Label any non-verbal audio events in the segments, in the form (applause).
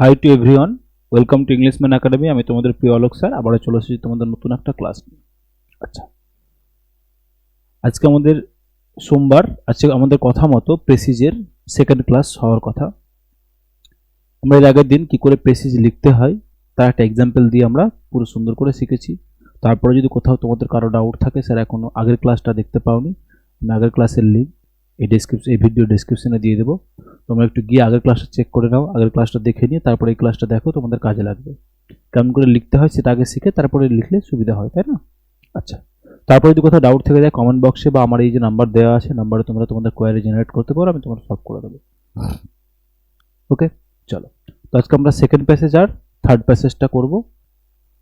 Hi to everyone welcome to Englishman academy আমি তোমাদের প্রিয় অলোক স্যার। আবারও চলে এসেছি তোমাদের নতুন একটা ক্লাস আচ্ছা। আজকে আমাদের সোমবার, আজকে আমাদের কথা মতো প্রেসিজের সেকেন্ড ক্লাস হওয়ার কথা। আমরা এর আগের দিন কি করে প্রেসিজ লিখতে হয়, তার একটা এক্সাম্পল দিয়ে আমরা পুরো সুন্দর করে শিখেছি। তারপরে যদি কোথাও তোমাদের কারও ডাউট থাকে, স্যার এখনও আগের ক্লাসটা দেখতে পাওনি, আমি আগের ক্লাসের লিঙ্ক এই ডেসক্রিপশন এই ভিডিও ডেসক্রিপশনে দিয়ে দেবো। তোমরা একটু গিয়ে আগের ক্লাসটা চেক করে নাও, আগের ক্লাসটা দেখে নিয়ে তারপরে এই ক্লাসটা দেখো তোমাদের কাজে লাগবে। কেমন করে লিখতে হয় সেটা আগে শিখে তারপরে লিখলে সুবিধা হয়, তাই না? আচ্ছা তারপরে যদি কোথাও ডাউট থেকে যায় কমেন্ট বক্সে বা আমার এই যে নাম্বার দেওয়া আছে নাম্বারে তোমরা তোমাদের কোয়ারি জেনারেট করতে পারো, আমি তোমার সলভ করে দেবো। ওকে চলো। তো আজকে আমরা সেকেন্ড প্যাসেজ আর থার্ড প্যাসেজটা করব।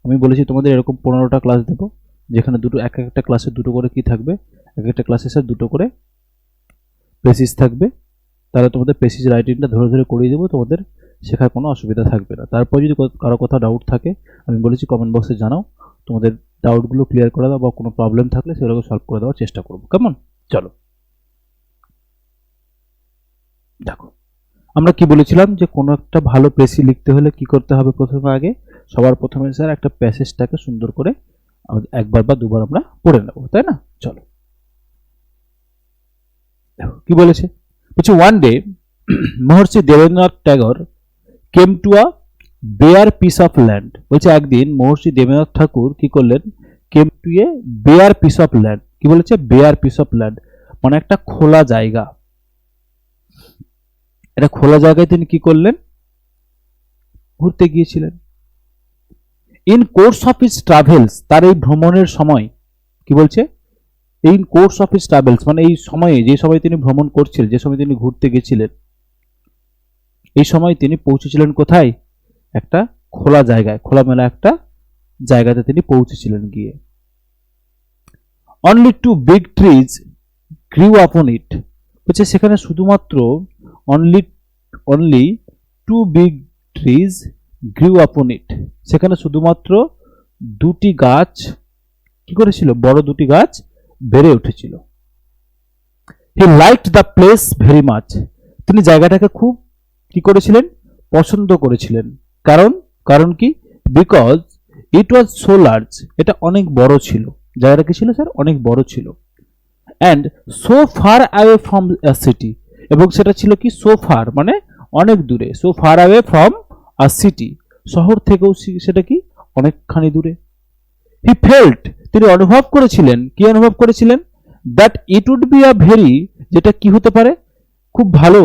আমি বলেছি তোমাদের এরকম পনেরোটা ক্লাস দেবো, যেখানে দুটো, এক একটা ক্লাসে দুটো করে কি থাকবে? এক একটা ক্লাসে স্যার দুটো করে প্রেসিস থাকবে, তাহলে তোমাদের প্রেসিস রাইটিংটা ধরে ধরে করিয়ে দেবো, তোমাদের শেখার কোনো অসুবিধা থাকবে না। তারপর যদি কারও কোথাও ডাউট থাকে, আমি বলেছি কমেন্ট বক্সে জানাও, তোমাদের ডাউটগুলো ক্লিয়ার করে দাও বা কোনো প্রবলেম থাকলে সেগুলোকে সলভ করে দেওয়ার চেষ্টা করব। কেমন? চলো। দেখো, আমরা কি বলেছিলাম যে কোনো একটা ভালো প্রেসি লিখতে হলে কি করতে হবে প্রথমে আগে? সবার প্রথমে স্যার একটা প্যাসেজটাকে সুন্দর করে একবার বা দুবার আমরা পড়ে নেব, তাই না? চলো। কি বলেছে? বলছে one day Maharshi Debendranath Tagore came to a bare piece of land বলছে, একদিন মহর্ষি দেবেন্দ্রনাথ ঠাকুর কি করলেন? Came to a bare piece of land কি বলেছে? বেয়ার পিস অফ ল্যান্ড মানে একটা খোলা জায়গা। এটা খোলা জায়গায় তিনি কি করলেন? ঘুরতে গিয়েছিলেন। In course of his travels তার এই ভ্রমণের সময়, কি বলছে? In course of his travels মানে এই সময়ে, যে সময় তিনি ভ্রমণ করছিলেন, যে সময় তিনি ঘুরতে গেছিলেন, এই সময় তিনি পৌঁছেছিলেন কোথায়? একটা খোলা জায়গায়, খোলামেলা একটা জায়গাতে তিনি পৌঁছেছিলেন গিয়ে। Only two big trees grew upon it হচ্ছে সেখানে শুধুমাত্র only only two big trees grew upon it সেখানে শুধুমাত্র দুটি গাছ কি করেছিল? বড় দুটি গাছ বেড়ে উঠেছিল। He liked the place very much তিনি জায়গাটাকে খুব কি করেছিলেন? পছন্দ করেছিলেন। কারণ কারণ কি? Because it was so large এটা অনেক বড় ছিল। জায়গাটা কি ছিল, স্যার? অনেক বড় ছিল। And so far away from a city এবং সেটা ছিল কি? সো ফার মানে অনেক দূরে। So far away from a city শহর থেকেও সেটা কি? অনেকখানি দূরে। হি ফেল্ট তিনি অনুভব করেছিলেন, কি অনুভব করেছিলেন? That it would be a very যেটা কি হতে পারে? খুব ভালো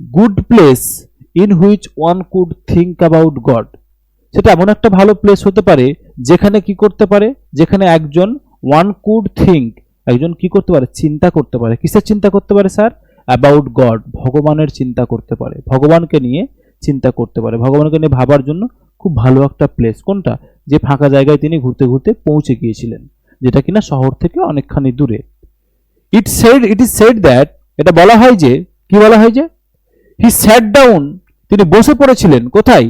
good place in which one could think about God সেটা এমন একটা ভালো প্লেস হতে পারে, যেখানে কি করতে পারে? যেখানে একজন ওয়ান কুড থিঙ্ক একজন কি করতে পারে? চিন্তা করতে পারে। কিসের চিন্তা করতে পারে, স্যার? অ্যাবাউট গড ভগবানের চিন্তা করতে পারে। ভগবানকে নিয়ে চিন্তা করতে পারে। ভগবানকে নিয়ে ভাবার জন্য খুব ভালো একটা প্লেস কোনটা? যে ফাঁকা জায়গায় তিনি ঘুরতে ঘুরতে পৌঁছে গিয়েছিলেন, যেটা কিনা শহর থেকে অনেকখানি দূরে। It said it is said that এটা বলা হয় যে, কি বলা হয় যে? হি স্যাট ডাউন তিনি বসে পড়েছিলেন, কোথায়?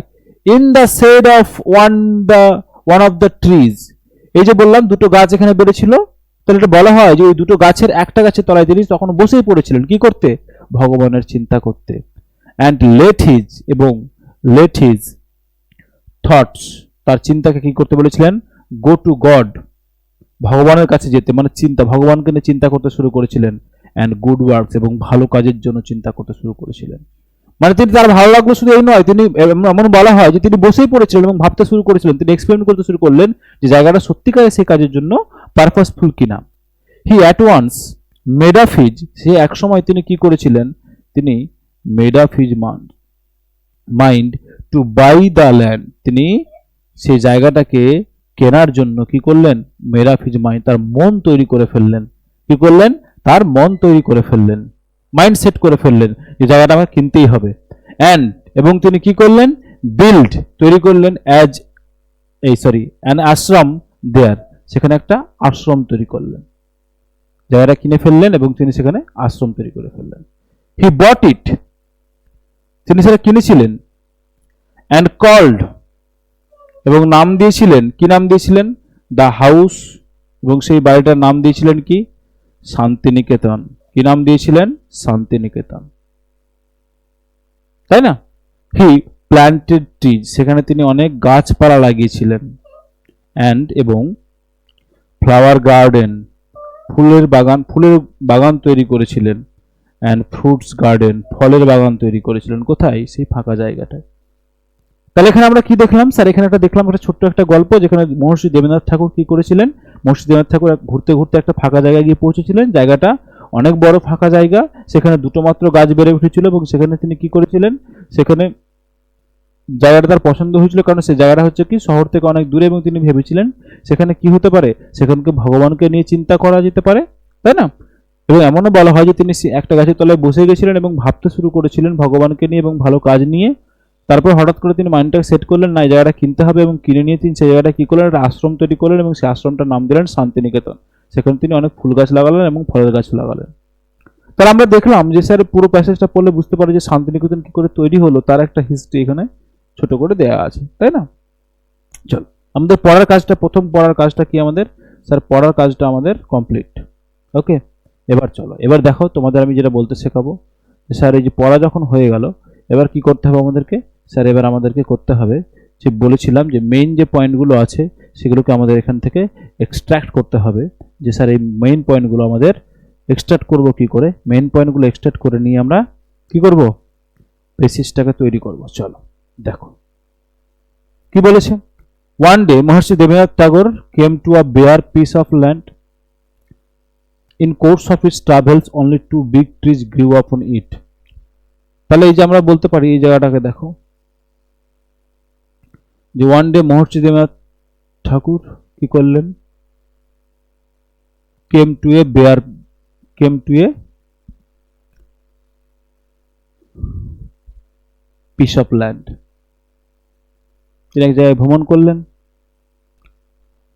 In the shade of one the one of the trees এই যে বললাম, দুটো গাছ এখানে বেড়েছিল, তাহলে এটা বলা হয় যে ওই দুটো গাছের একটা গাছের তলায় তিনি তখন বসেই পড়েছিলেন, কি করতে? ভগবানের চিন্তা করতে। অ্যান্ড লেট হিজ এবং লেট হিজ থটস তার চিন্তাকে কি করতে বলেছিলেন? গো টু গড ভগবানের কাছে যেতে মানে চিন্তা, ভগবানকে নিয়ে চিন্তা করতে শুরু করেছিলেন অ্যান্ড গুড ওয়ার্কস এবং ভালো কাজের জন্য চিন্তা করতে শুরু করেছিলেন। মানে তিনি তার ভালো লাগল শুধু এই নয়, তিনি এমন বলা হয় যে তিনি বসেই পড়েছিলেন এবং ভাবতে শুরু করেছিলেন, তিনি এক্সপেরিমেন্ট করতে শুরু করলেন যে জায়গাটা সত্যিকারে সেই কাজের জন্য পারপাসফুল কিনা। He at once made of his সে এক সময় তিনি কি করেছিলেন? তিনি made of his mind mind to buy the land তিনি সেই জায়গাটাকে কেনার জন্য কি করলেন? হিজ মাইন্ড তার মন তৈরি করে ফেললেন। কি করলেন? তার মন তৈরি করে ফেললেন। মাইন্ড সেট করে ফেললেন যে জায়গাটা আমার কিনতেই হবে। অ্যান্ড এবং তিনি কি করলেন? বিল্ড তৈরি করলেন অ্যাজ এই সরি অ্যান আশ্রম দেয়ার সেখানে একটা আশ্রম তৈরি করলেন। জায়গাটা কিনে ফেললেন এবং তিনি সেখানে আশ্রম তৈরি করে ফেললেন। হি বট ইট তিনি সেটা কিনেছিলেন। অ্যান্ড কল্ড এবং নাম দিয়েছিলেন, কি নাম দিয়েছিলেন? দ্য হাউস এবং সেই বাড়িটার নাম দিয়েছিলেন কি? শান্তিনিকেতন। কি নাম দিয়েছিলেন? শান্তিনিকেতন। তাই না? হি প্ল্যান্টেড ট্রিজ সেখানে তিনি অনেক গাছপালা লাগিয়েছিলেন। অ্যান্ড এবং ফ্লাওয়ার গার্ডেন ফুলের বাগান ফুলের বাগান তৈরি করেছিলেন। অ্যান্ড ফ্রুটস গার্ডেন ফলের বাগান তৈরি করেছিলেন। কোথায়? সেই ফাঁকা জায়গাটায়। তাহলে এখানে আমরা কি দেখলাম? স্যার, এখানে একটা দেখলাম একটা ছোট্ট একটা গল্প যেখানে মহর্ষি দেবেন্দ্রনাথ ঠাকুর কি করেছিলেন? মহর্ষি দেবেন্দ্রনাথ ঠাকুর ঘুরতে ঘুরতে একটা ফাঁকা জায়গায় গিয়ে পৌঁছেছিলেন। জায়গাটা অনেক বড় ফাঁকা জায়গা। সেখানে দুটো মাত্র গাছ বেড়ে উঠেছিল এবং সেখানে তিনি কি করেছিলেন? সেখানে জায়গাটা তার পছন্দ হয়েছিল কারণ সেই জায়গাটা হচ্ছে কি শহর থেকে অনেক দূরে এবং তিনি ভেবেছিলেন সেখানে কি হতে পারে? সেখানকে ভগবানকে নিয়ে চিন্তা করা যেতে পারে, তাই না? এবং এমনও বলা হয় যে তিনি একটা গাছের তলায় বসে গেছিলেন এবং ভাবতে শুরু করেছিলেন ভগবানকে নিয়ে এবং ভালো কাজ নিয়ে। তারপর হঠাৎ করে তিনি মাইন্ডটাকে সেট করলেন, না, এই জায়গাটা কিনতে হবে এবং কিনে নিয়ে তিনি সেই জায়গাটা কী করলেন? একটা আশ্রম তৈরি করলেন এবং সেই আশ্রমটার নাম দিলেন শান্তিনিকেতন। সেখানে তিনি অনেক ফুল গাছ লাগালেন এবং ফলের গাছ লাগালেন। তাহলে আমরা দেখলাম যে স্যার পুরো প্যাসেজটা পড়লে বুঝতে পারি যে শান্তিনিকেতন কী করে তৈরি হলো, তার একটা হিস্ট্রি এখানে ছোট করে দেওয়া আছে, তাই না? চলো, আমাদের পড়ার কাজটা, প্রথম পড়ার কাজটা কি আমাদের? স্যার, পড়ার কাজটা আমাদের কমপ্লিট ওকে, এবার চলো, এবার দেখো তোমাদের আমি যেটা বলতে শেখাবো। স্যার, এই যে পড়া যখন হয়ে গেল, এবার কি করতে হবে আমাদেরকে? স্যার, এবার আমাদেরকে করতে হবে। যে বলেছিলাম যে মেইন যে পয়েন্টগুলো আছে, সেগুলোকে আমাদের এখান থেকে এক্সট্র্যাক্ট করতে হবে। যে স্যার, এই মেইন পয়েন্টগুলো আমাদের এক্সট্রাক্ট করব কি করে? মেইন পয়েন্টগুলো এক্সট্রাক্ট করে নিয়ে আমরা কি করব? বেসিসটাকে তৈরি করব। চলো, দেখো। কি বলেছে? One day Maharshi Debendranath Tagore came to a bare piece of land in course of its travels only two big trees grew upon it তাহলে এই যে আমরা বলতে পারি, এই জায়গাটাকে দেখো। যে ওয়ান ডে মহর্ষি দেবনাথ ঠাকুর কি করলেন? Came to a bare came to a piece of land তিনি এক জায়গায় ভ্রমণ করলেন।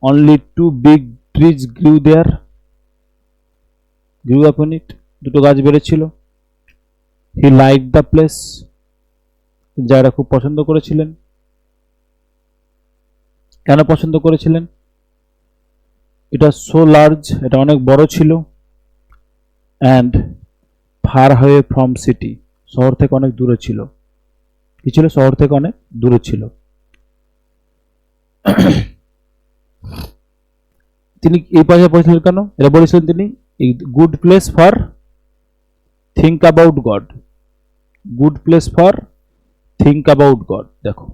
Only two big trees grew there grew upon it দুটো গাছ বেড়েছিল। হি লাইক দ্য প্লেস জায়গাটা খুব পছন্দ করেছিলেন। কেন পছন্দ করেছিলেন? এটা সো লার্জ এটা অনেক বড় ছিল and far away from city শহর থেকে অনেক দূরে ছিল। কি ছিল? শহর থেকে অনেক দূরে ছিল। তিনি এই পাশে পড়েছিলেন কেন? এটা বলেছিলেন তিনি good place for think about God good place for think about God দেখো।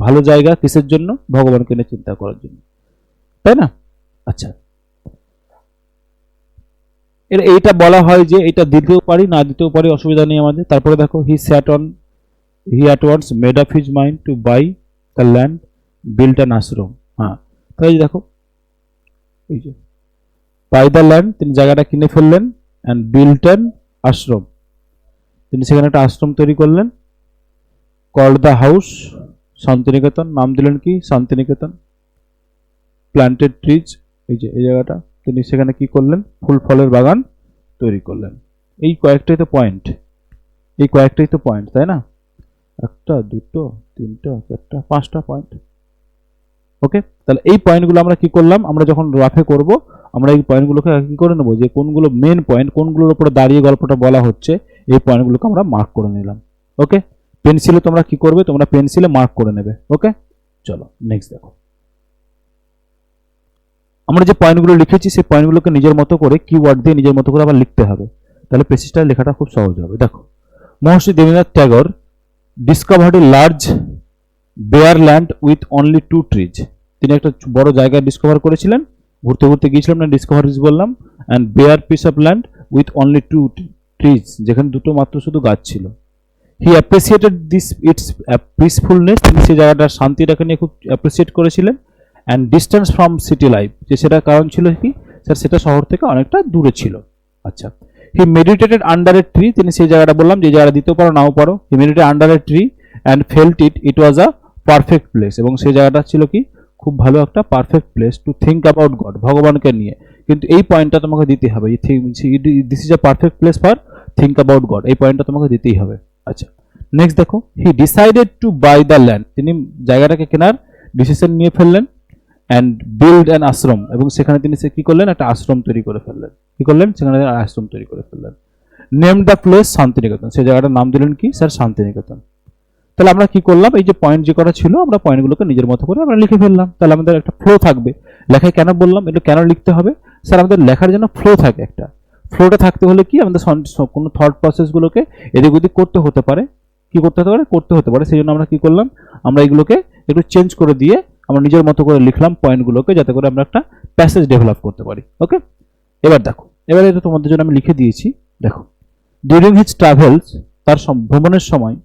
ভালো জায়গা কিসের জন্য? ভগবানকে নিয়ে চিন্তা করার জন্য। তাই না? আচ্ছা। এর এইটা বলা হয় যে এটা দিতেও পারি, না দিতেও পারি, অসুবিধা নেই আমাদের। তারপরে দেখো he sat on he at once made up his mind to buy the land build an ashram হ্যাঁ তাই দেখো, এই যে বাই দ্য ল্যান্ড তিনি জায়গাটা কিনে ফেললেন অ্যান্ড বিল্ড অ্যান আশ্রম তিনি সেখানে একটা আশ্রম তৈরি করলেন কল দ্য হাউস শান্তিনিকেতন, নাম দিলেন কি? শান্তিনিকেতন। প্ল্যান্টেড ট্রিজ এই যে, এই জায়গাটা। তিনি সেখানে কি করলেন? ফুল ফলের বাগান তৈরি করলেন। এই কয়েকটাই তো পয়েন্ট এই কয়েকটাই তো পয়েন্ট তাই না? একটা, দুটো, তিনটা, চারটা, পাঁচটা পয়েন্ট ওকে তাহলে এই পয়েন্টগুলো আমরা কি করলাম? আমরা যখন রাফে করব, আমরা এই পয়েন্টগুলোকে কি করে নেব? যে কোনগুলো মেন পয়েন্ট কোনগুলোর উপরে দাঁড়িয়ে গল্পটা বলা হচ্ছে, এই পয়েন্টগুলোকে আমরা মার্ক করে নিলাম। ওকে পেন্সিলে তোমরা কি করবে? তোমরা পেন্সিলে মার্ক করে নেবে ওকে চলো নেক্সট দেখো। আমরা যে পয়েন্টগুলো লিখেছি, সেই পয়েন্টগুলোকে নিজের মতো করে কিওয়ার্ড দিয়ে নিজের মতো করে আবার লিখতে হবে। তাহলে পেসিসটা লেখাটা খুব সহজ হবে। দেখো, Maharshi Debendranath Tagore discovered a large bare land with only two trees তিনি একটা বড় জায়গা ডিসকভার করেছিলেন। ঘুরতে ঘুরতে গিয়েছিলাম, না ডিসকভারিজ বললাম। And bare piece of land with only two trees যেখানে দুটো মাত্র শুধু গাছ ছিল। He appreciated this its peacefulness তিনি সেই জায়গাটার শান্তিটাকে নিয়ে খুব অ্যাপ্রিসিয়েট করেছিলেন। And distance from city life যে সেটার কারণ ছিল কি? স্যার সেটা শহর থেকে অনেকটা দূরে ছিল। আচ্ছা। He meditated under a tree তিনি সেই জায়গাটা বললাম, যে জায়গাটা দিতেও পারো, নাও পারো। He meditated under a tree and felt it it was a perfect place এবং সেই জায়গাটা ছিল কি? খুব ভালো একটা perfect place to think about God ভগবানকে নিয়ে। কিন্তু এই পয়েন্টটা তোমাকে দিতে হবে। This is a perfect place for think about God এই পয়েন্টটা তোমাকে দিতেই হবে। আচ্ছা। নেক্সট দেখো he decided to buy the land তিনি জায়গাটাকে কেনার ডিসিশন নিয়ে ফেললেন অ্যান্ড বিল্ড অ্যান আশ্রম এবং সেখানে তিনি সে কি করলেন? একটা আশ্রম তৈরি করে ফেললেন। কি করলেন? সেখানে আশ্রম তৈরি করে ফেললেন। Name the place Shantiniketan. সেই জায়গাটার নাম দিলেন কি? স্যার, শান্তিনিকেতন। তাহলে আমরা কি করলাম? এই যে পয়েন্ট যে করা ছিল, আমরা পয়েন্টগুলোকে নিজের মতো করে আমরা লিখে ফেললাম। তাহলে আমাদের একটা ফ্লো থাকবে। লেখায় কেন বললাম? এটা কেন লিখতে হবে? স্যার, আমাদের লেখার জন্য ফ্লো থাকে একটা। ফ্লোটা থাকতে হলে কি? আমাদের কোনো থট প্রসেসগুলোকে এদিক ওদিক করতে হতে পারে। কি করতে হতে পারে? করতে হতে পারে। সেই জন্য আমরা কি করলাম? আমরা এগুলোকে একটু চেঞ্জ করে দিয়ে আমরা নিজের মতো করে লিখলাম পয়েন্টগুলোকে যাতে করে আমরা একটা প্যাসেজ ডেভেলপ করতে পারি। ওকে এবার দেখো। এবার এটা তোমাদের জন্য আমি লিখে দিয়েছি। দেখো। ডিউরিং হিজ ট্রাভেলস তার ভ্রমণের সময়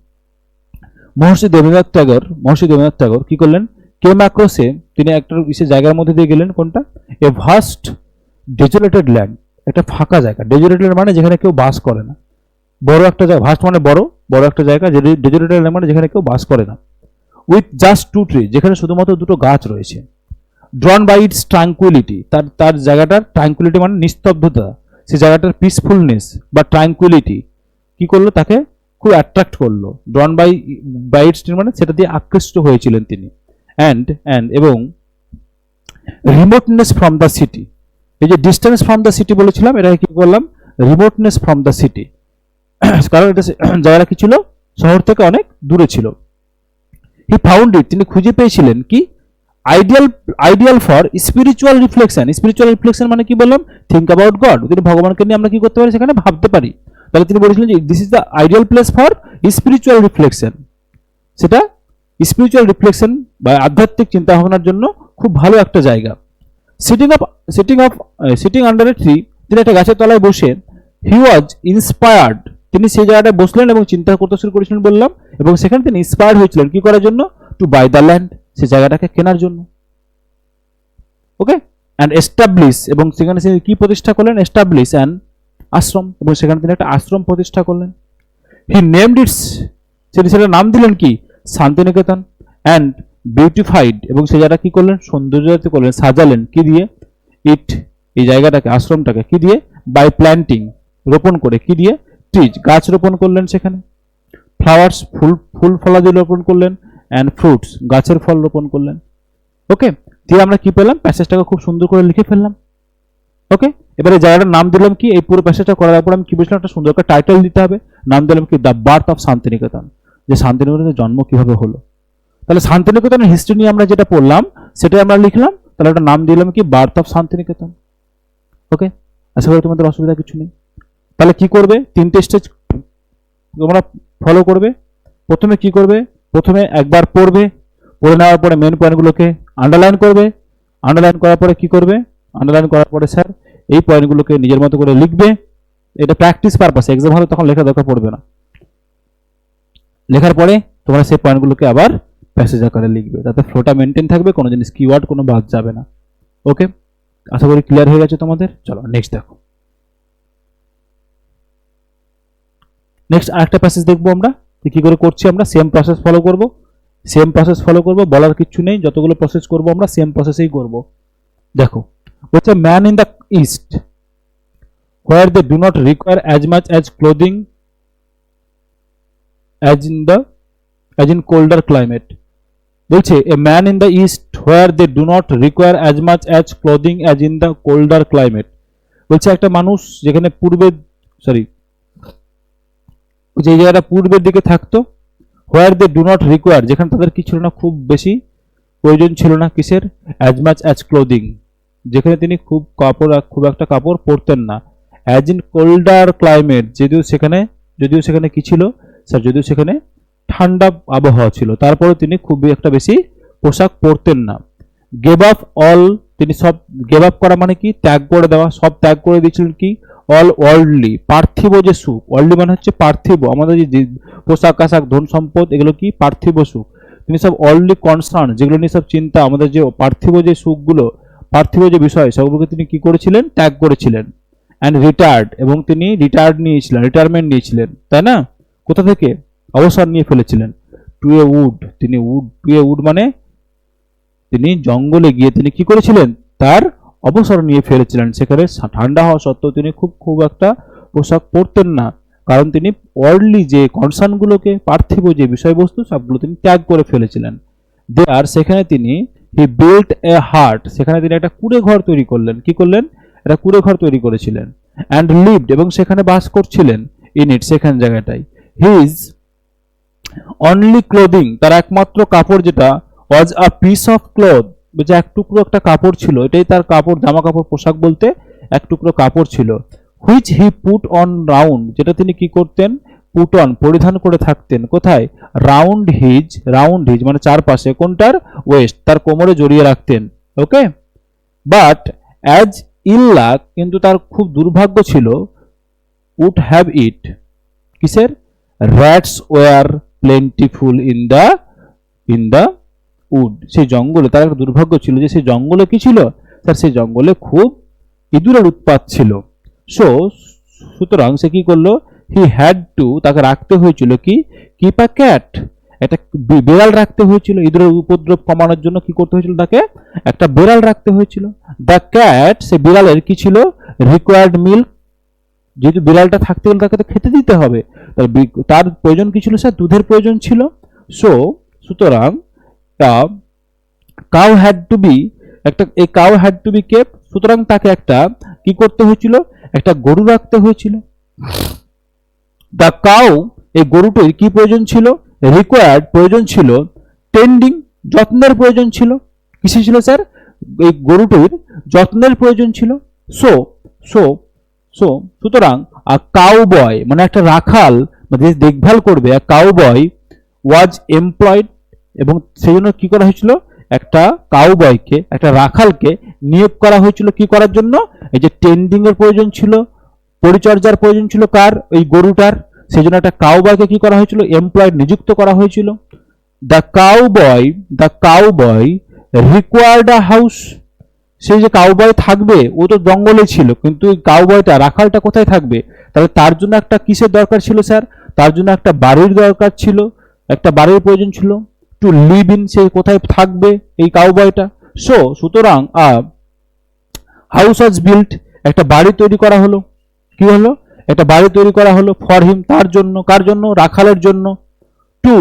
মহর্ষি দেবেন্দ্রনাথ ট্যাগর, মহর্ষি দেবেন্দ্রনাথ ট্যাগর কি করলেন? কে ম্যাক্রোসে তিনি একটা বিশেষ জায়গার মধ্যে দিয়ে গেলেন কোনটা? এ ভাস্ট ডেজোলেটেড ল্যান্ড একটা ফাঁকা জায়গা। ডেজোলেটেড মানে যেখানে কেউ বাস করে না। বড় একটা জায়গা ভাস্ট মানে বড় বড় একটা জায়গা যে ল্যান্ড মানে যেখানে কেউ বাস করে না। উইথ জাস্ট টু ট্রি যেখানে শুধুমাত্র দুটো গাছ রয়েছে। ড্রন বাই ইটস ট্রাঙ্কুইলিটি তার তার জায়গাটার ট্রাঙ্কুইলিটি মানে নিস্তব্ধতা। সেই জায়গাটার পিসফুলনেস বা ট্রাঙ্কুইলিটি কি করল তাকে? খুব অ্যাট্রাক্ট করল। ড্রন বাই বাই ইটস মানে সেটা দিয়ে আকৃষ্ট হয়েছিলেন তিনি। অ্যান্ড অ্যান্ড এবং রিমোটনেস ফ্রম দ্য সিটি এই যে ডিস্টেন্স ফ্রম দ্য সিটি বলেছিলাম এটা কি করলাম? রিমোটনেস ফ্রম দ্য সিটি কারণ এটা (clears throat) জায়গাটা কি ছিল? শহর থেকে অনেক দূরে ছিল। হি ফাউন্ড ইট তিনি খুঁজে পেয়েছিলেন কি? Ideal ideal for spiritual reflection spiritual reflection মানে কি বললাম? থিঙ্ক অ্যাবাউট গড তিনি ভগবানকে নিয়ে আমরা কি করতে পারি সেখানে? ভাবতে পারি। তাহলে তিনি বলেছিলেন যে this is the ideal place for spiritual reflection সেটা স্পিরিচুয়াল রিফ্লেকশন বা আধ্যাত্মিক চিন্তা ভাবনার জন্য খুব ভালো একটা জায়গা। Sitting of sitting of sitting under a tree তিনি একটা গাছের তলায় বসে হি ওয়াজ ইন্সপায়ার্ড তিনি সেই জায়গাটায় বসলেন এবং চিন্তা করতে শুরু করেছিলেন বললাম, এবং সেখানে তিনি ইন্সপায়ার্ড হয়েছিলেন। কি করার জন্য? টু বাই দ্য ল্যান্ড সেই জায়গাটাকে কেনার জন্য। ওকে অ্যান্ড এস্টাবলিশ এবং সেখানে তিনি কি প্রতিষ্ঠা করলেন? এস্টাবলিশ অ্যান্ড আশ্রম, এবং সেখানে তিনি একটা আশ্রম প্রতিষ্ঠা করলেন। হি নেমড ইটস তিনি সেটা নাম দিলেন কি? শান্তিনিকেতন। অ্যান্ড বিউটিফাইড এবং সে জায়গাটা কি করলেন? সৌন্দর্যায়িত করলেন, সাজালেন, কি দিয়ে? ইট, এই জায়গাটাকে, আশ্রমটাকে, কি দিয়ে? বাই প্ল্যান্টিং রোপণ করে, কি দিয়ে? ট্রিজ গাছ রোপণ করলেন সেখানে। ফ্লাওয়ার্স ফুল ফুল ফলাদি রোপণ করলেন অ্যান্ড ফ্রুটস গাছের ফল রোপণ করলেন। ওকে দিয়ে আমরা কি পেলাম? প্যাসেজটাকে খুব সুন্দর করে লিখে ফেললাম। ওকে এবারে জায়গাটার নাম দিলাম কি? এই পুরো প্যাসেজটা করার পর আমি কি বলছিলাম একটা সুন্দর একটা টাইটেল দিতে হবে। নাম দিলাম কি? The birth of Shantiniketan. যে শান্তিনিকেতনের জন্ম কীভাবে হলো? তাহলে শান্তিনিকেতনের হিস্ট্রি নিয়ে আমরা যেটা পড়লাম, সেটাই আমরা লিখলাম। তাহলে একটা নাম দিলাম কি? Birth of Shantiniketan. ওকে আশা করি তোমাদের অসুবিধা কিছু নেই। তাহলে কি করবে? তিনটে স্টেজ তোমরা ফলো করবে। প্রথমে কি করবে? প্রথমে একবার পড়বে। পড়ে নেওয়ার পরে মেন পয়েন্টগুলোকে আন্ডারলাইন করবে। আন্ডারলাইন করার পরে কি করবে? আন্ডারলাইন করার পরে স্যার এই পয়েন্টগুলোকে নিজের মতো করে লিখবে। এটা প্র্যাকটিস পারপাস এক্সাম হলে তখন লেখা দরকার পড়বে না। লেখার পরে তোমরা সেই পয়েন্টগুলোকে আবার প্যাসেজ আকারে লিখবে। যাতে ফ্লোটা মেনটেন থাকবে, কোনো জিনিস কিওয়ার্ড কোনো বাদ যাবে না। ওকে আশা করি ক্লিয়ার হয়ে গেছে তোমাদের? চলো নেক্সট দেখো। নেক্সট আরেকটা প্যাসেজ দেখব আমরা। কি করে করছি আমরা? সেম প্রসেস ফলো করব। সেম প্রসেস ফলো করব, বলার কিছু নেই। যতগুলো প্রসেস করব আমরা সেম প্রসেসেই করব। দেখো হচ্ছে man in the east where they do not require as much as clothing as in the as in colder climate বলছে a man in the east where they do not require as much as clothing as in the colder climate বলছে, একটা মানুষ যেখানে পূর্বে sorry যে জায়গাটা পূর্বের দিকে থাকতো where they do not require যেখানে তাদের কি ছিল না, খুব বেশি প্রয়োজন ছিল না কিসের অ্যাজ মাচ অ্যাজ ক্লোদিং যেখানে তিনি খুব কাপড়, খুব একটা কাপড় পরতেন না অ্যাজ ইন কোল্ডার ক্লাইমেট যদিও সেখানে যদিও সেখানে কি ছিল স্যার যদিও সেখানে ঠান্ডা আবহাওয়া ছিল। তারপরেও তিনি খুবই একটা বেশি পোশাক পরতেন না। গেভ আপ অল তিনি সব গেভ আপ করা মানে কি? ত্যাগ করে দেওয়া। সব ত্যাগ করে দিয়েছিলেন কি? অল ওয়ার্ল্ডলি পার্থিব যে সুখ। ওয়ার্ল্ডলি মানে হচ্ছে পার্থিব। আমাদের যে পোশাক, আশাক, ধন সম্পদ, এগুলো কি? পার্থিব সুখ। তিনি সব ওয়ার্ল্ডলি কনসার্ন যেগুলো নিয়ে সব চিন্তা, আমাদের যে পার্থিব যে সুখগুলো, পার্থিব যে বিষয়, সেগুলোকে তিনি কি করেছিলেন? ত্যাগ করেছিলেন। অ্যান্ড রিটায়ার্ড এবং তিনি রিটায়ার্ড নিয়েছিলেন রিটায়ারমেন্ট নিয়েছিলেন। তাই না? কোথা থেকে? অবসর নিয়ে ফেলেছিলেন। টু এ উড, তিনি উড টু এ উড মানে তিনি জঙ্গলে গিয়ে তিনি কি করেছিলেন? তার অবসর নিয়ে ফেলেছিলেন। সেখানে ঠান্ডা হওয়া সত্ত্বেও তিনি খুব খুব একটা পোশাক পরতেন না। কারণ তিনি ওয়ার্ল্ডলি যে কনসার্নগুলোকে পার্থিব যে বিষয়বস্তু, সবগুলো তিনি ত্যাগ করে ফেলেছিলেন। দে আর সেখানে তিনি হি বিল্ট এ হার্ট সেখানে তিনি একটা কুড়ে ঘর তৈরি করলেন। কি করলেন? একটা কুড়ে ঘর তৈরি করেছিলেন। অ্যান্ড লিভড এবং সেখানে বাস করছিলেন ইন ইট সেখান জায়গাটাই হিজ অনলি ক্লোদিং তার একমাত্র কাপড় যেটা was a piece of cloth যে এক টুকরো একটা কাপড় ছিল, এটাই তার কাপড় জামা কাপড় পোশাক বলতে এক টুকরো কাপড় ছিল which he put on round যেটা তিনি কি করতেন? পুট অন পরিধান করে থাকতেন। কোথায়? রাউন্ড হিজ রাউন্ড হিজ মানে চারপাশে, কোনটার? ওয়েস্ট তার কোমরে জড়িয়ে রাখতেন, okay? But as ill luck কিন্তু তার খুব দুর্ভাগ্য ছিল উড হ্যাভ ইট কিসের? Rats were plentiful in the in the wood সেই জঙ্গলে, তার একটা দুর্ভাগ্য ছিল যে সেই জঙ্গলে কি ছিল? তার সেই জঙ্গলে খুব ইঁদুরের উৎপাত ছিল। সো সুতরাং সে কি করল? হি হ্যাড টু তাকে রাখতে হয়েছিল কি? কিপ আ ক্যাট একটা বিড়াল রাখতে হয়েছিল। ইঁদুরের উপদ্রব কমানোর জন্য কি করতে হয়েছিল তাকে? একটা বিড়াল রাখতে হয়েছিল। দ্য ক্যাট সে বিড়ালের কি ছিল? রিকোয়ার্ড মিল্ক যেহেতু বিড়ালটা থাকতে গেলে তাকে তো খেতে দিতে হবে। তার প্রয়োজন কি ছিল স্যার? দুধের প্রয়োজন ছিল। সো সুতরাং কাউ হ্যাড টু বি একটা, এই cow had to be kept সুতরাং তাকে একটা, কি করতে হয়েছিল? একটা গরু রাখতে হয়েছিল। দ্য কাউ এই গরুটির কি প্রয়োজন ছিল? রিকোয়ার্ড প্রয়োজন ছিল টেন্ডিং যত্নের প্রয়োজন ছিল। কিসে ছিল স্যার? এই গরুটির যত্নের প্রয়োজন ছিল। সো সো সো সুতরাং আ কাউ বয় মানে একটা রাখাল মানে দেখভাল করবে কাউ বয় ওয়াজ এমপ্লয়েড এবং সেই জন্য কি করা হয়েছিল? একটা কাউ বয়কে একটা রাখালকে নিয়োগ করা হয়েছিল কি করার জন্য? এই যে টেন্ডিং এর প্রয়োজন ছিল, পরিচর্যার প্রয়োজন ছিল কার? ওই গরুটার। সেই জন্য একটা কাউ বয়কে কি করা হয়েছিল? এমপ্লয়েড নিযুক্ত করা হয়েছিল। The cowboy the cowboy required a house সেই যে কাউবয় থাকবে, ও তো জঙ্গলে ছিল, কিন্তু ওই কাউবয়টা রাখালটা কোথায় থাকবে? তাহলে তার জন্য একটা কিসের দরকার ছিল স্যার তার জন্য একটা বাড়ির দরকার ছিল, একটা বাড়ির প্রয়োজন ছিল। টু লিভ ইন সে কোথায় থাকবে, এই কাউবয়টা সো সুতরাং হাউস ওয়াজ বিল্ট একটা বাড়ি তৈরি করা হলো। কি হলো? একটা বাড়ি তৈরি করা হলো ফর হিম তার জন্য, কার জন্য? রাখালের জন্য। টু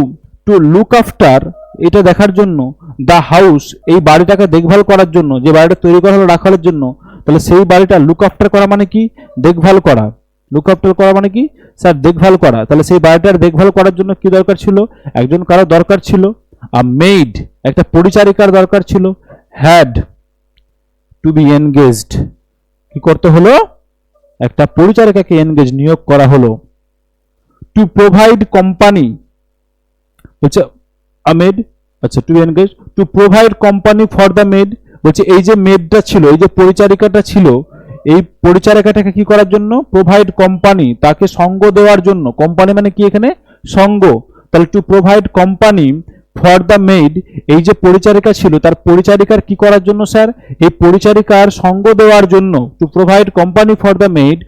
টু লুক আফটার এটা দেখার জন্য দ্য হাউস এই বাড়িটাকে দেখভাল করার জন্য, যে বাড়িটা তৈরি করা হলো রাখালের জন্য, তাহলে সেই বাড়িটা লুক আফটার করা মানে কি? দেখভাল করা। লুক আফটার করা মানে কি? স্যার, দেখভাল করা। তাহলে সেই বাড়িটার দেখভাল করার জন্য কি দরকার ছিল? একজন কারও দরকার ছিল। আর মেইড একটা পরিচারিকার দরকার ছিল। হ্যাড টু বি এনগেজড কি করতে হলো? একটা পরিচারিকাকে এনগেজ নিয়োগ করা হলো। টু প্রোভাইড কোম্পানি বলছে আমেড আচ্ছা to engage to provide company for the maid বলছে এই যে মেডটা ছিল, এই যে পরিচারিকাটা ছিল, এই পরিচারিকাটাকে কি করার জন্য? প্রোভাইড কোম্পানি তাকে সঙ্গ দেওয়ার জন্য। কোম্পানি মানে কি এখানে? সঙ্গ। তাহলে to provide company for the maid এই যে পরিচারিকা ছিল, তার পরিচারিকার কি করার জন্য, স্যার? এই পরিচারিকার সঙ্গ দেওয়ার জন্য to provide company for the maid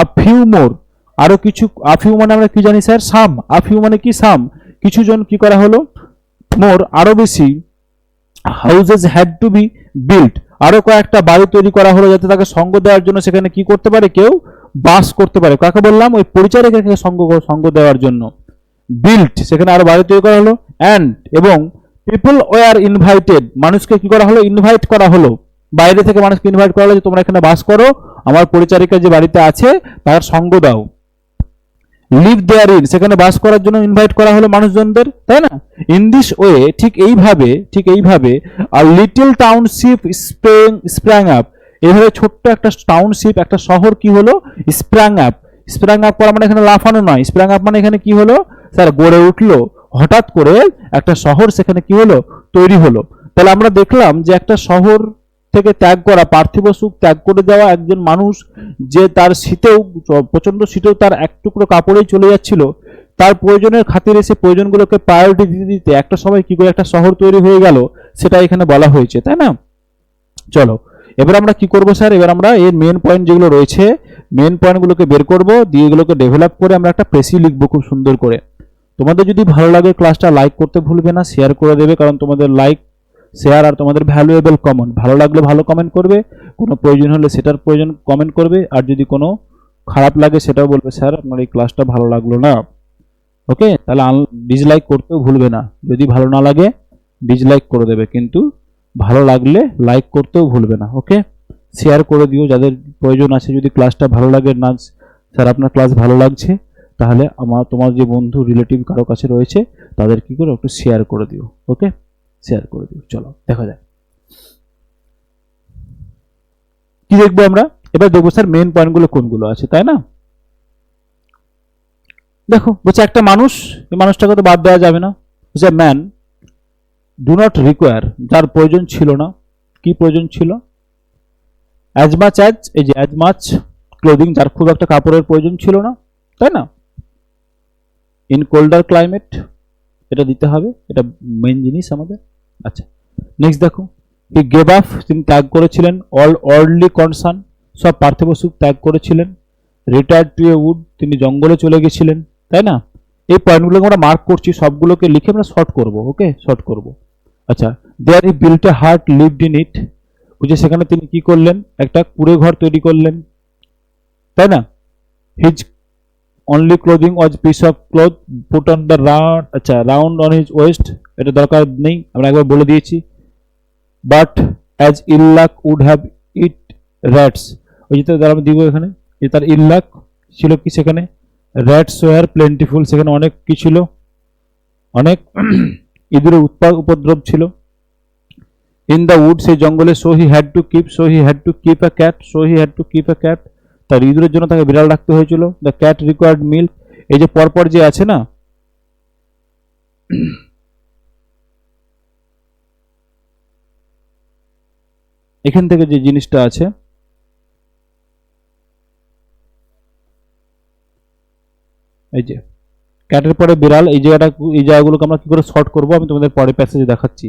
a few more আরও কিছু আফিউ মানে আমরা কি জানি, স্যার? সাম আফিউ মানে কি সাম কিছু জন কি করা হলো? মোর আরও বেশি houses had to be build আরও কয়েকটা বাড়ি তৈরি করা হলো যাতে তাকে সঙ্গ দেওয়ার জন্য সেখানে কি করতে পারে? কেউ বাস করতে পারে। কাকে বললাম? ওই পরিচারিকাকে সঙ্গ সঙ্গ দেওয়ার জন্য। বিল্ড সেখানে আরও বাড়ি তৈরি করা হলো। অ্যান্ড এবং পিপল ওয়ার ইনভাইটেড মানুষকে কি করা হলো? ইনভাইট করা হলো। বাইরে থেকে মানুষকে ইনভাইট করা হলো যে, তোমরা এখানে বাস করো। আমার পরিচারিকা যে বাড়িতে আছে, তার সঙ্গ দাও। Live there in. সেখানে বাস করার জন্য ইনভাইট করা হলো মানুষজনদের, তাই না? ইন দিস ওয়ে ঠিক এইভাবে ঠিক এইভাবে a little township sprang sprang up এইভাবে ছোট্ট একটা টাউনশিপ একটা শহর কি হলো? স্প্র্যাং আপ স্প্র্যাং আপ করা মানে এখানে লাফানো নয়। স্প্র্যাং আপ মানে এখানে কি হলো? স্যার, গড়ে উঠল। হঠাৎ করে একটা শহর সেখানে কি হলো? তৈরি হলো। তাহলে আমরা দেখলাম যে একটা শহর থেকে ত্যাগ করা, পার্থিব সুখ ত্যাগ করে দেওয়া একজন মানুষ যে তার শীতেও প্রচণ্ড শীতেও তার এক টুকরো কাপড়েই চলে যাচ্ছিল। তার প্রয়োজনের খাতিরে সে প্রয়োজনগুলোকে প্রায়োরিটি দিতে দিতে একটা সময় কি করে একটা শহর তৈরি হয়ে গেল, সেটা এখানে বলা হয়েছে, তাই না? চলো, এবার আমরা কি করব স্যার? এবার আমরা এর মেন পয়েন্ট যেগুলো রয়েছে মেন পয়েন্টগুলোকে বের করব, দিয়ে এগুলোকে ডেভেলপ করে আমরা একটা প্রেসি লিখব খুব সুন্দর করে। তোমাদের যদি ভালো লাগে ক্লাসটা লাইক করতে ভুলবে না শেয়ার করে দেবে, কারণ তোমাদের লাইক শেয়ার আর তোমাদের ভ্যালুয়েবল কমেন্ট ভালো লাগলে ভালো কমেন্ট করবে, কোনো প্রয়োজন হলে সেটার প্রয়োজন কমেন্ট করবে, আর যদি কোনো খারাপ লাগে সেটাও বলবে স্যার আপনার এই ক্লাসটা ভালো লাগল না। ওকে তাহলে ডিসলাইক করতেও ভুলবে না। যদি ভালো না লাগে ডিসলাইক করে দেবে, কিন্তু ভালো লাগলে লাইক করতেও ভুলবে না। ওকে শেয়ার করে দিও, যাদের প্রয়োজন আছে, যদি ক্লাসটা ভালো লাগে না স্যার আপনার ক্লাস ভালো লাগছে, তাহলে আমার তোমার যে বন্ধু রিলেটিভ কারও কাছে রয়েছে তাদের কি করে একটু শেয়ার করে দিও। ওকে শেয়ার করে দিও। চলো, দেখা যাক। কি দেখব আমরা? এবার দেখব স্যার মেন পয়েন্টগুলো কোনগুলো আছে, তাই না? দেখো, বলছে একটা মানুষ, এই মানুষটাকে তো বাদ দেওয়া যাবে না। বলছে ম্যান ডু নট রিকোয়ার যার প্রয়োজন ছিল না। কি প্রয়োজন ছিল? অ্যাজ মাচ অ্যাজ এই যে অ্যাজ মাচ ক্লোদিং যার খুব একটা কাপড়ের প্রয়োজন ছিল না, তাই না? ইন কোল্ডার ক্লাইমেট এটা দিতে হবে, এটা মেন জিনিস আমাদের। আচ্ছা নেক্সট দেখো। হি গেভ আপ তিনি ত্যাগ করেছিলেন। অল অর্ডলি কনসার্ন সব পার্থিব সুখ ত্যাগ করেছিলেন। রিটায়ার্ড টু এ উড তিনি জঙ্গলে চলে গেছিলেন, তাই না? এই পয়েন্টগুলোকে আমরা মার্ক করছি, সবগুলোকে লিখে আমরা শর্ট করব ওকে শর্ট করব। আচ্ছা there he built a hut lived in it বুঝে সেখানে তিনি কি করলেন? একটা কুড়ে ঘর তৈরি করলেন, তাই না? His only clothing was piece of cloth put on the round আচ্ছা রাউন্ড অন হিজ ওয়েস্ট এটা দরকার নেই, আমরা একবার বলে দিয়েছি। But as ill luck would have it rats ওই যে তার আমি দিব এখানে, যে তার ইল্লাক ছিল কি সেখানে? র্যাটস ওয়ার প্লেন্টিফুল সেখানে অনেক কি ছিল? অনেক (clears throat) ইঁদুরের উৎপাদ উপদ্রব ছিল। ইন দ্য উড সেই জঙ্গলে so he had to keep so he had to keep a cat so he had to keep a cat তার ইঁদুরের জন্য তাকে বিড়াল রাখতে হয়েছিল। দ্য ক্যাট রিকোয়ার্ড মিল্ক এই যে পরপর যে আছে না এখান থেকে যে জিনিসটা আছে, এই যে ক্যাটের পরে বিড়াল, এই জায়গাটা, এই জায়গাগুলোকে আমরা কি করে শর্ট করব? আমি তোমাদের পরে প্যাসেজে দেখাচ্ছি।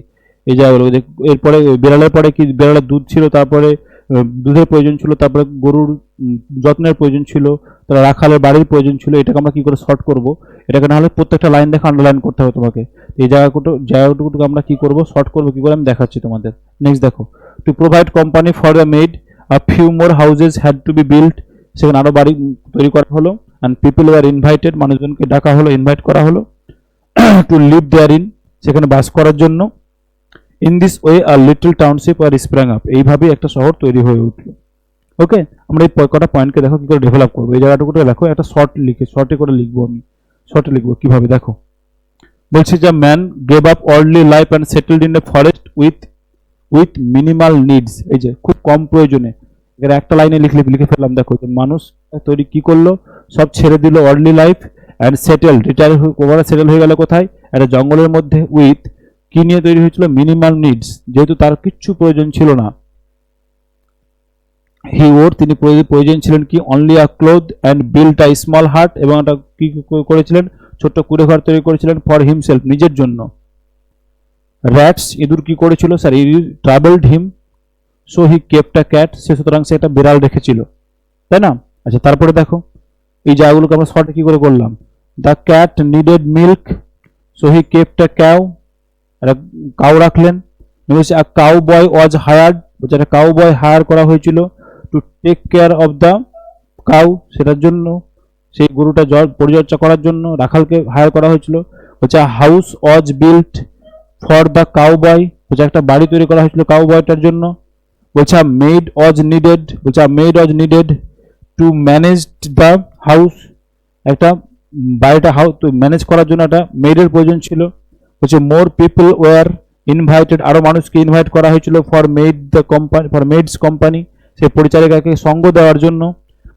এই জায়গাগুলো এরপরে, বিড়ালের পরে কি বিড়ালের দুধ ছিল, তারপরে দুধের প্রয়োজন ছিল, তারপরে গরুর যত্নের প্রয়োজন ছিল, তারপরে রাখালের বাড়ির প্রয়োজন ছিল, এটাকে আমরা কি করে শর্ট করব? এটাকে না হলে প্রত্যেকটা লাইন দেখে আন্ডারলাইন করতে হবে তোমাকে। এই জায়গাগুলো জায়গাটুকু আমরা কি করব? শর্ট করব, কি করে? আমি দেখাচ্ছি তোমাদের। নেক্সট দেখো। To provide company for the maid a few more houses had to be build সেখানে আরও বাড়ি তৈরি করা হলো অ্যান্ড পিপল ওয়ার ইনভাইটেড মানুষজনকে ডাকা হলো ইনভাইট করা হলো টু লিভ দেয়ার ইন সেখানে বাস করার জন্য। In this way a little township a sprang up এইভাবেই একটা শহর তৈরি হয়ে উঠল। ওকে আমরা এই কটা পয়েন্টকে দেখো, কি করে ডেভেলপ করব। এই জায়গাটুকুটা দেখো, একটা শর্ট লিখে শর্টে করে লিখব আমি। শর্টে লিখব, কীভাবে? দেখো। বলছে যে man gave up অর্লি life and settled in a forest with with minimal needs এই যে খুব কম প্রয়োজনে। এখানে একটা লাইনে লিখলে লিখে ফেললাম, দেখো, যে মানুষ তৈরি কি করল? সব ছেড়ে দিল অর্লি লাইফ অ্যান্ড সেটেল রিটায়ার ওভারে সেটেল হয়ে গেল কোথায়? একটা জঙ্গলের মধ্যে উইথ কি নিয়ে তৈরি হয়েছিল? মিনিমাল নিডস যেহেতু তার কিচ্ছু প্রয়োজন ছিল না। হি ওর তিনি প্রয়োজন- ছিলেন কি? Only a cloth and built a small hut এবং একটা ক- করেছিলেন? ছোট্ট কুড়ে ঘর তৈরি করেছিলেন ফর হিমসেলফ নিজের জন্য। র্যাটস ইঁদুর কি করেছিল? Sir troubled him so he kept cat সে সুতরাং সে একটা বিড়াল রেখেছিল। তাই না? আচ্ছা তারপরে দেখো, এই জায়গাগুলোকে আমরা শর্টে কি করে করলাম? The cat needed milk so he kept cow একটা কাউ রাখলেন। আ কাউ বয় ওয়াজ হায়ার্ড বলছে, একটা কাউ বয় হায়ার করা হয়েছিল to take care of the cow সেটার জন্য, সেই গরুটা জল পরিচর্যা করার জন্য, রাখালকে হায়ার করা হয়েছিল। বলছে house was built for the cowboy বলছে একটা বাড়ি তৈরি করা হয়েছিল কাউ বয়টার জন্য। বলছে মেড অজ নিডেড বলছে maid was needed to manage the house একটা বাড়িটা হাউস ম্যানেজ করার জন্য একটা মেডের প্রয়োজন ছিল। হচ্ছে মোর পিপল ওয়ার ইনভাইটেড আরও মানুষকে ইনভাইট করা হয়েছিল for maid the company for maids company সেই পরিচারিকাকে সঙ্গ দেওয়ার জন্য।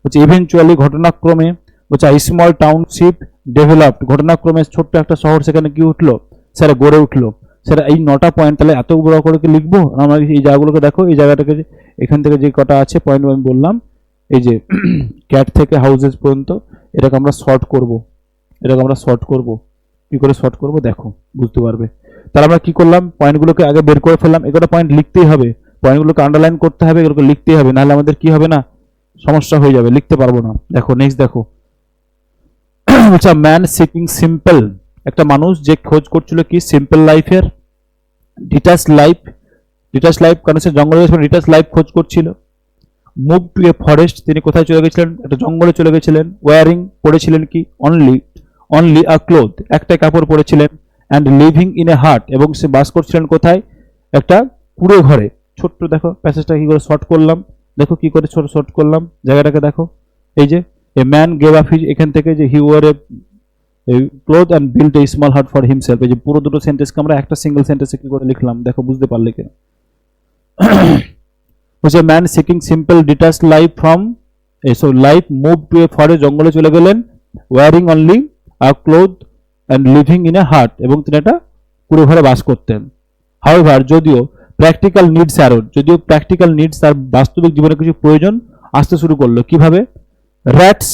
হচ্ছে ইভেনচুয়ালি ঘটনাক্রমে হচ্ছে স্মল টাউনশিপ ডেভেলপড ঘটনাক্রমে ছোট্ট একটা শহর সেখানে কি উঠল, স্যার, গড়ে উঠল। স্যার এই নটা পয়েন্ট তাহলে এত বড় করে কি লিখব? আমরা এই জায়গাগুলোকে দেখো, এই জায়গাটাকে এখান থেকে যে কটা আছে পয়েন্ট আমি বললাম, এই যে (clears throat) ক্যাট থেকে হাউসেস পর্যন্ত, এটাকে আমরা শর্ট করব। এটাকে আমরা শর্ট করব। কি করে শর্ট করব? দেখো, বুঝতে পারবে। তাহলে আমরা কি করলাম? পয়েন্টগুলোকে আগে বের করে ফেললাম। এগুলো পয়েন্ট লিখতেই হবে। পয়েন্টগুলোকে আন্ডারলাইন করতে হবে, এগুলোকে লিখতেই হবে। নাহলে আমাদের কি হবে না? সমস্যা হয়ে যাবে। লিখতে পারব না। দেখো নেক্সট দেখো। (clears throat) আচ্ছা ম্যান সিকিং সিম্পল একটা মানুষ যে খোঁজ করছিল কি সিম্পল লাইফের ডিটাচ লাইফ ডিটাচ লাইফ কারণ সে জঙ্গলে ডিটাচ লাইফ খোঁজ করছিল। মুভ টু এ ফরেস্ট তিনি কোথায় চলে গেছিলেন? একটা জঙ্গলে চলে গেছিলেন। ওয়ারিং পড়েছিলেন কি? অনলি অনলি আ ক্লোথ একটা কাপড় পরেছিলেন। And living in a hut এবং সে বাস করছিলেন কোথায়? একটা পুরো ঘরে। ছোট্ট দেখো প্যাসেজটা কি করে শর্ট করলাম। দেখো কি করে ছোট শর্ট করলাম। জায়গাটাকে দেখো। এই যে এ ম্যান গেভ আপ এখান থেকে যে he wore a cloth and build a small hut for himself. এই যে পুরো দুটো সেন্টেন্সকে আমরা একটা সিঙ্গেল সেন্টেন্সে কি করে লিখলাম? দেখো, বুঝতে পারলে কিনা (clears throat) হচ্ছে man seeking simple detach life from এসো life move to a forest জঙ্গলে চলে গেলেন wearing only a cloth and living in a hut এবং তিনি একটা পুরো ঘরে বাস করতেন। হাউভার যদিও প্র্যাকটিক্যাল নিডস অ্যারোড যদিও প্র্যাকটিক্যাল নিডস তার বাস্তবিক জীবনে কিছু প্রয়োজন আসতে শুরু করল, কীভাবে? র্যাটস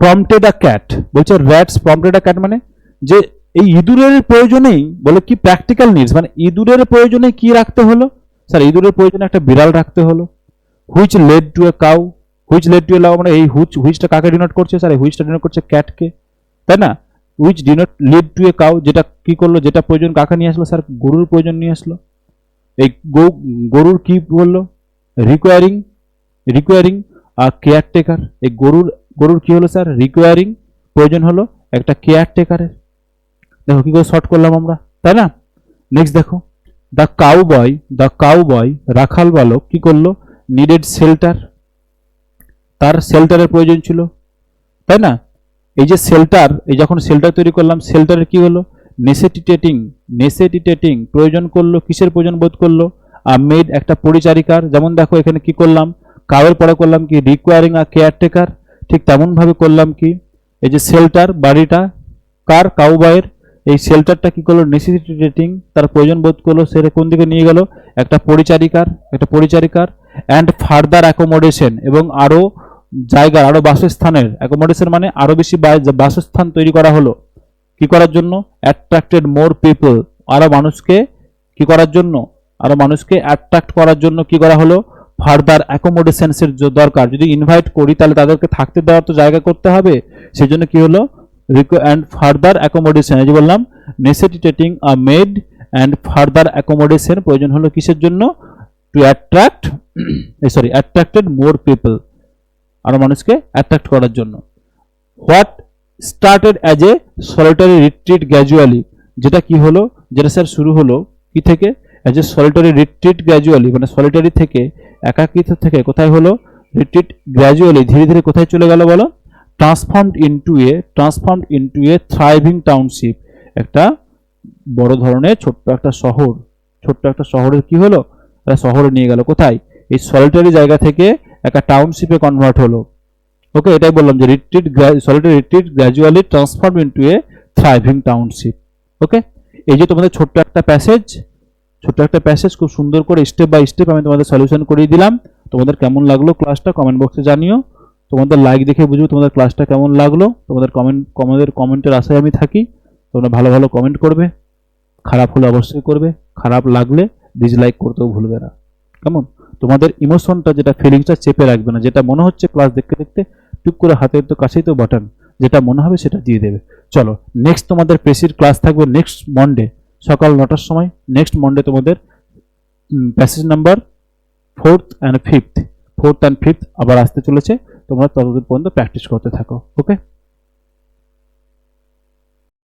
প্রম্পটেড আ ক্যাট বলছে র্যাটস প্রম্পটেড আ ক্যাট মানে যে এই ইঁদুরের প্রয়োজনেই বলে কি প্র্যাকটিক্যাল নিডস মানে ইঁদুরের প্রয়োজনে কি রাখতে হলো? স্যার, ইঁদুরের প্রয়োজনে একটা বিড়াল রাখতে হলো। Which led to a cow which led to a লাউ মানে এই হুইচ হুইচটা কাকে ডিনোট করছে? স্যার, এই হুইচটা ডিনোট করছে ক্যাটকে তাই না? হুইচ ডিনোট লিড টু এ কাউ যেটা কি করল? যেটা প্রয়োজন কাকে নিয়ে আসলো? স্যার, গরুর প্রয়োজন নিয়ে আসলো। এই গৌ- গরুর কি বলল? রিকোয়ারিং রিকোয়ারিং আর কেয়ারটেকার এই গরুর গরুর কি হলো স্যার? রিকোয়ারিং প্রয়োজন হলো একটা কেয়ারটেকারের দেখো কি করে শর্ট করলাম আমরা। তাই না? নেক্সট দেখো। The cowboy the cowboy রাখাল বালক কি করল? নিডেড শেল্টার তার শেল্টারের প্রয়োজন ছিল। তাই না? এই যে শেল্টার এই যখন শেল্টার তৈরি করলাম শেল্টারের কি হলো? নেসেটিটেটিং নেসেটিটেটিং প্রয়োজন করল, কিসের প্রয়োজন বোধ করল? আর মেড একটা পরিচারিকার। যেমন দেখো এখানে কি করলাম? কাউয়ের পরে করলাম কি? রিকোয়ারিং আ কেয়ারটেকার ঠিক তেমন ভাবে করলাম কি? এই যে শেল্টার বাড়িটা, কার কাউবয়ের এই শেল্টারটা কি করল? নেসেসিটেটিং তার প্রয়োজন বোধ করল সেটা কোন দিকে নিয়ে গেল? একটা পরিচারিকার একটা পরিচারিকার অ্যান্ড ফার্দার অ্যাকোমোডেশন এবং আরও জায়গা আরও বাসস্থানের অ্যাকোমোডেশন মানে আরও বেশি বাসস্থান তৈরি করা হলো। কি করার জন্য? অ্যাট্রাক্টেড মোর পিপল আরও মানুষকে কি করার জন্য? আরও মানুষকে অ্যাট্রাক্ট করার জন্য কি করা হলো? ফার্দার অ্যাকোমোডেশনসের দরকার। যদি ইনভাইট করি, তাহলে তাদেরকে থাকতে দেওয়ার তো জায়গা করতে হবে। সেই জন্য কি হলো? অ্যান্ড ফার্দার অ্যাকোমোডেশন এই যে বললাম necessitating a maid and further accommodation প্রয়োজন হলো কিসের জন্য? To attract sorry attracted more people আরও মানুষকে অ্যাট্রাক্ট করার জন্য। What started as a solitary retreat gradually যেটা কি হলো? যেটা স্যার শুরু হলো, কি থেকে? As a solitary retreat gradually মানে সলিটারি থেকে, একাকিত্ব থেকে কোথায় হলো? রিট্রিট গ্র্যাজুয়ালি ধীরে ধীরে কোথায় চলে গেল বলো? Transformed into a transformed into a thriving township একটা বড় ধরনের ছোট্ট একটা শহর। ছোট্ট একটা শহরের কি হলো? শহরে নিয়ে গেল। কোথায়? এই সলিটারি জায়গা থেকে একটা টাউনশিপে কনভার্ট হলো। ওকে, এটাই বললাম যে retreat solitary retreat gradually transform into a thriving township okay? এই যে তোমাদের ছোট্ট একটা প্যাসেজ ছোট্ট একটা প্যাসেজ খুব সুন্দর করে স্টেপ বাই স্টেপ আমি তোমাদের সলিউশন করিয়ে দিলাম। তোমাদের কেমন লাগল ক্লাসটা কমেন্ট বক্সে জানিও। তোমাদের লাইক দেখে বুঝব তোমাদের ক্লাসটা কেমন লাগল। তোমাদের কমেন্ট তোমাদের কমেন্টের আশায় আমি থাকি। তোমরা ভালো ভালো কমেন্ট করবে। খারাপ হলে অবশ্যই করবে। খারাপ লাগলে ডিসলাইক করতেও ভুলবে না। কেমন? তোমাদের ইমোশনটা যেটা ফিলিংসটা চেপে রাখবে না, যেটা মনে হচ্ছে ক্লাস দেখতে দেখতে টুক করে হাতের তো কাছেই তো বাটন যেটা মনে হবে সেটা দিয়ে দেবে। চলো নেক্সট তোমাদের পেশির ক্লাস থাকবে নেক্সট মন্ডে সকাল নটার সময় নেক্সট মন্ডে তোমাদের passage number fourth and fifth fourth and fifth আবার আসতে চলেছে, তোমরা ততদিন পর্যন্ত প্র্যাকটিস করতে থাকো ওকে